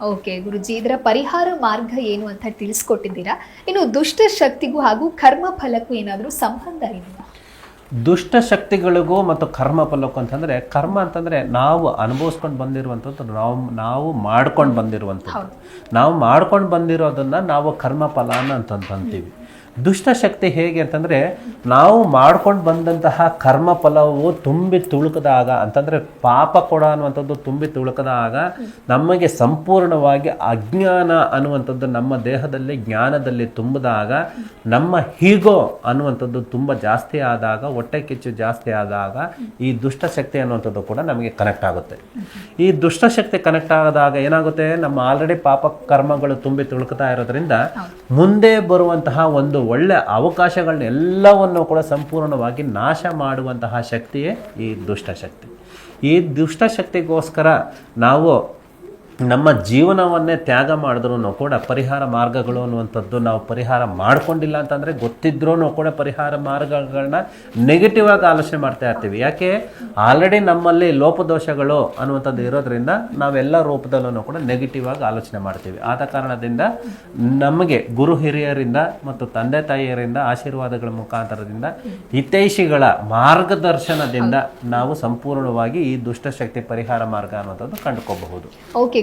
Okay ಗುರುಜಿ ಇದರ ಪರಿಹಾರ ಮಾರ್ಗ ಏನು ಅಂತ ತಿಳಿಸ್ಕೊಟ್ಟಿದ್ದೀರಾ? ಇನ್ನು ದುಷ್ಟ ಶಕ್ತಿಗೂ ಹಾಗೂ ಕರ್ಮ ಫಲಕ್ಕೂ ಏನಾದರೂ ಸಂಬಂಧ ಇದೆಯಾ? ದುಷ್ಟ ಶಕ್ತಿಗಳಿಗೂ ಮತ್ತು ಕರ್ಮ ಫಲಕ್ಕೂ ಅಂತಂದರೆ ಕರ್ಮ ಅಂತಂದರೆ ನಾವು ಅನುಭವಿಸ್ಕೊಂಡು ಬಂದಿರುವಂಥದ್ದು ನಾವು ನಾವು ಮಾಡ್ಕೊಂಡು ಬಂದಿರುವಂಥದ್ದು. ನಾವು ಮಾಡ್ಕೊಂಡು ಬಂದಿರೋದನ್ನು ನಾವು ಕರ್ಮ ಫಲ ಅಂತ ಅಂತೀವಿ ದುಷ್ಟ ಶಕ್ತಿ ಹೇಗೆ ಅಂತಂದರೆ ನಾವು ಮಾಡ್ಕೊಂಡು ಬಂದಂತಹ ಕರ್ಮ ಫಲವು ತುಂಬಿ ತುಳುಕದಾಗ ಅಂತಂದರೆ ಪಾಪ ಕೊಡ ಅನ್ನುವಂಥದ್ದು ತುಂಬಿ ತುಳುಕದಾಗ ನಮಗೆ ಸಂಪೂರ್ಣವಾಗಿ ಅಜ್ಞಾನ ಅನ್ನುವಂಥದ್ದು ನಮ್ಮ ದೇಹದಲ್ಲಿ ಜ್ಞಾನದಲ್ಲಿ ತುಂಬಿದಾಗ ನಮ್ಮ ಹೀಗೋ ಅನ್ನುವಂಥದ್ದು ತುಂಬ ಜಾಸ್ತಿ ಆದಾಗ ಹೊಟ್ಟೆ ಕಿಚ್ಚು ಜಾಸ್ತಿ ಆದಾಗ ಈ ದುಷ್ಟಶಕ್ತಿ ಅನ್ನುವಂಥದ್ದು ಕೂಡ ನಮಗೆ ಕನೆಕ್ಟ್ ಆಗುತ್ತೆ. ಈ ದುಷ್ಟಶಕ್ತಿ ಕನೆಕ್ಟ್ ಆದಾಗ ಏನಾಗುತ್ತೆ? ನಮ್ಮ ಆಲ್ರೆಡಿ ಪಾಪ ಕರ್ಮಗಳು ತುಂಬಿ ತುಳುಕ್ತಾ ಇರೋದ್ರಿಂದ ಮುಂದೆ ಬರುವಂತಹ ಒಂದು ಒಳ್ಳೆ ಅವಕಾಶಗಳನ್ನ ಎಲ್ಲವನ್ನು ಕೂಡ ಸಂಪೂರ್ಣವಾಗಿ ನಾಶ ಮಾಡುವಂತಹ ಶಕ್ತಿಯೇ ಈ ದುಷ್ಟಶಕ್ತಿ ಈ ದುಷ್ಟ ಶಕ್ತಿಗೋಸ್ಕರ ನಾವು ನಮ್ಮ ಜೀವನವನ್ನೇ ತ್ಯಾಗ ಮಾಡಿದ್ರೂ ಕೂಡ ಪರಿಹಾರ ಮಾರ್ಗಗಳು ಅನ್ನುವಂಥದ್ದು ನಾವು ಪರಿಹಾರ ಮಾಡ್ಕೊಂಡಿಲ್ಲ ಅಂತಂದರೆ ಗೊತ್ತಿದ್ರೂ ಕೂಡ ಪರಿಹಾರ ಮಾರ್ಗಗಳನ್ನ ನೆಗೆಟಿವ್ ಆಗಿ ಆಲೋಚನೆ ಮಾಡ್ತಾ ಇರ್ತೀವಿ. ಯಾಕೆ? ಆಲ್ರೆಡಿ ನಮ್ಮಲ್ಲಿ ಲೋಪದೋಷಗಳು ಅನ್ನುವಂಥದ್ದು ಇರೋದ್ರಿಂದ ನಾವೆಲ್ಲ ರೂಪದಲ್ಲೂ ಕೂಡ ನೆಗೆಟಿವ್ ಆಗಿ ಆಲೋಚನೆ ಮಾಡ್ತೀವಿ. ಆದ ಕಾರಣದಿಂದ ನಮಗೆ ಗುರು ಹಿರಿಯರಿಂದ ಮತ್ತು ತಂದೆ ತಾಯಿಯರಿಂದ ಆಶೀರ್ವಾದಗಳ ಮುಖಾಂತರದಿಂದ ಹಿತೈಷಿಗಳ ಮಾರ್ಗದರ್ಶನದಿಂದ ನಾವು ಸಂಪೂರ್ಣವಾಗಿ ಈ ದುಷ್ಟಶಕ್ತಿ ಪರಿಹಾರ ಮಾರ್ಗ ಅನ್ನೋದನ್ನು ಕಂಡುಕೋಬಹುದು. Okay